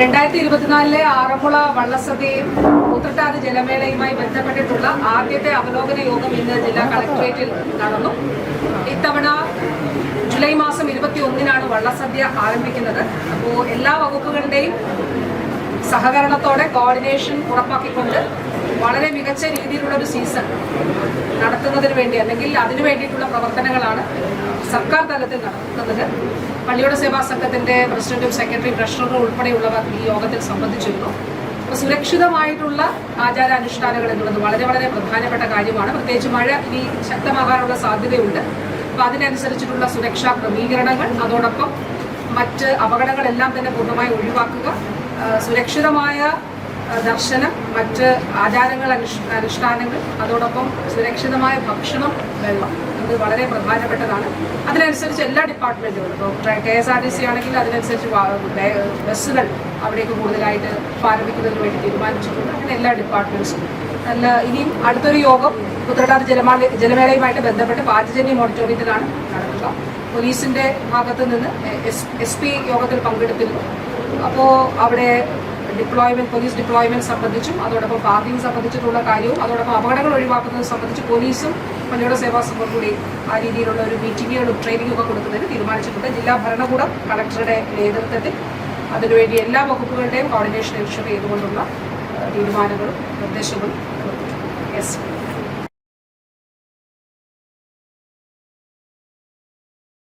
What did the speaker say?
രണ്ടായിരത്തി ഇരുപത്തിനാലിലെ ആറന്മുള വള്ളസദ്യയും കൂത്രട്ടാതി ജലമേളയുമായി ബന്ധപ്പെട്ടിട്ടുള്ള ആദ്യത്തെ അവലോകന യോഗം ഇന്ന് ജില്ലാ കളക്ടറേറ്റിൽ നടന്നു. ഇത്തവണ ജൂലൈ മാസം ഇരുപത്തി ഒന്നിനാണ് വള്ളസദ്യ ആരംഭിക്കുന്നത്. അപ്പോൾ എല്ലാ വകുപ്പുകളുടെയും സഹകരണത്തോടെ കോർഡിനേഷൻ ഉറപ്പാക്കിക്കൊണ്ട് വളരെ മികച്ച രീതിയിലുള്ള ഒരു സീസൺ നടത്തുന്നതിന് വേണ്ടി അല്ലെങ്കിൽ അതിനു വേണ്ടിയിട്ടുള്ള പ്രവർത്തനങ്ങളാണ് സർക്കാർ തലത്തിൽ നടത്തുന്നത്. പള്ളിയോട് സേവാ സംഘത്തിന്റെ പ്രസിഡന്റും സെക്രട്ടറി ട്രഷററും ഉൾപ്പെടെയുള്ളവർ ഈ യോഗത്തിൽ സംബന്ധിച്ചിരുന്നു. അപ്പോൾ സുരക്ഷിതമായിട്ടുള്ള ആചാരാനുഷ്ഠാനങ്ങൾ എന്നുള്ളത് വളരെ വളരെ പ്രധാനപ്പെട്ട കാര്യമാണ്. പ്രത്യേകിച്ച് മഴ ഇനി ശക്തമാകാനുള്ള സാധ്യതയുണ്ട്. അപ്പോൾ അതിനനുസരിച്ചിട്ടുള്ള സുരക്ഷാ ക്രമീകരണങ്ങൾ അതോടൊപ്പം മറ്റ് അപകടങ്ങളെല്ലാം തന്നെ പൂർണമായി ഒഴിവാക്കുക. സുരക്ഷിതമായ ദർശനം മറ്റ് ആചാരങ്ങൾ അനുഷ് അനുഷ്ഠാനങ്ങൾ അതോടൊപ്പം സുരക്ഷിതമായ ഭക്ഷണം വെള്ളം ഇത് വളരെ പ്രധാനപ്പെട്ടതാണ്. അതിനനുസരിച്ച് എല്ലാ ഡിപ്പാർട്ട്മെന്റുകളും ഇപ്പോൾ K S R T C ആണെങ്കിൽ അതിനനുസരിച്ച് ബസ്സുകൾ അവിടേക്ക് കൂടുതലായിട്ട് ആരംഭിക്കുന്നതിന് വേണ്ടി തീരുമാനിച്ചിട്ടുണ്ട്. അങ്ങനെ എല്ലാ ഡിപ്പാർട്ട്മെന്റ്സും അല്ല ഇനിയും അടുത്തൊരു യോഗം പുത്രടാർ ജലമാല ജലമേളയുമായിട്ട് ബന്ധപ്പെട്ട് പാചജന്യം ഓഡിറ്റോറിയത്തിലാണ് നടക്കുക. പോലീസിന്റെ ഭാഗത്ത് നിന്ന് എസ് എസ് പി യോഗത്തിൽ പങ്കെടുത്തിരുന്നു. അപ്പോൾ അവിടെ ഡിപ്ലോയ്മെന്റ് പോലീസ് ഡിപ്ലോയ്മെന്റ് സംബന്ധിച്ചും അതോടൊപ്പം പാർക്കിംഗ് സംബന്ധിച്ചിട്ടുള്ള കാര്യവും അതോടൊപ്പം അപകടങ്ങൾ ഒഴിവാക്കുന്നത് സംബന്ധിച്ച് പോലീസും പള്ളിയുടെ സേവാ സംഘം കൂടി ആ രീതിയിലുള്ള ഒരു മീറ്റിങ്ങുകളും ട്രെയിനിങ്ങും ഒക്കെ കൊടുക്കുന്നതിന് തീരുമാനിച്ചിട്ടുണ്ട്. ജില്ലാ ഭരണകൂടം കളക്ടറുടെ നേതൃത്വത്തിൽ അതിനുവേണ്ടി എല്ലാ വകുപ്പുകളുടെയും കോർഡിനേഷൻ എൻഷുർ ചെയ്തുകൊണ്ടുള്ള തീരുമാനങ്ങളും നിർദ്ദേശങ്ങളും